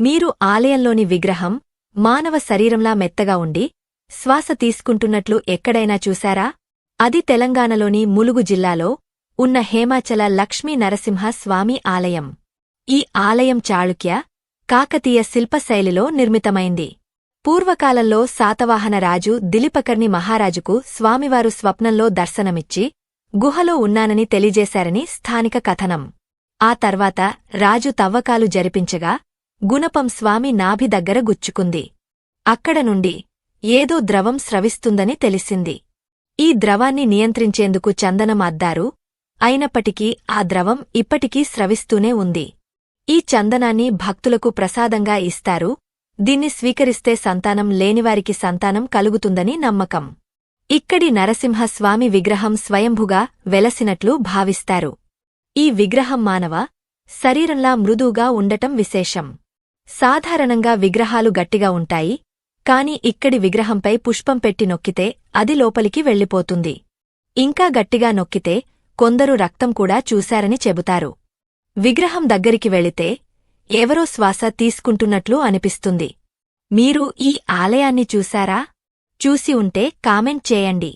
మీరు ఆలయంలోని విగ్రహం మానవ శరీరంలా మెత్తగా ఉండి శ్వాస తీసుకుంటున్నట్లు ఎక్కడైనా చూశారా? అది తెలంగాణలోని ములుగు జిల్లాలో ఉన్న హేమాచల లక్ష్మీ నరసింహ స్వామి ఆలయం. ఈ ఆలయం చాళుక్య కాకతీయ శిల్పశైలిలో నిర్మితమైంది. పూర్వకాలంలో శాతవాహన రాజు దిలిపకర్ణి మహారాజుకు స్వామివారు స్వప్నంలో దర్శనమిచ్చి గుహలో ఉన్నానని తెలియజేశారని స్థానిక కథనం. ఆ తర్వాత రాజు తవ్వకాలు జరిపించగా గుణపం స్వామి నాభి దగ్గర గుచ్చుకుంది. అక్కడ నుండి ఏదో ద్రవం స్రవిస్తుందని తెలిసింది. ఈ ద్రవాన్ని నియంత్రించేందుకు చందనం అద్దారు. అయినప్పటికీ ఆ ద్రవం ఇప్పటికీ స్రవిస్తూనే ఉంది. ఈ చందనాన్ని భక్తులకు ప్రసాదంగా ఇస్తారు. దీన్ని స్వీకరిస్తే సంతానం లేనివారికి సంతానం కలుగుతుందని నమ్మకం. ఇక్కడి నరసింహస్వామి విగ్రహం స్వయంభుగా వెలసినట్లు భావిస్తారు. ఈ విగ్రహం మానవ శరీరంలా మృదువుగా ఉండటం విశేషం. సాధారణంగా విగ్రహాలు గట్టిగా ఉంటాయి కాని ఇక్కడి విగ్రహంపై పుష్పం పెట్టి నొక్కితే అది లోపలికి వెళ్ళిపోతుంది. ఇంకా గట్టిగా నొక్కితే కొందరు రక్తం కూడా చూశారని చెబుతారు. విగ్రహం దగ్గరికి వెళితే ఎవరో శ్వాస తీసుకుంటున్నట్లు అనిపిస్తుంది. మీరు ఈ ఆలయాన్ని చూశారా? చూసి ఉంటే కామెంట్ చేయండి.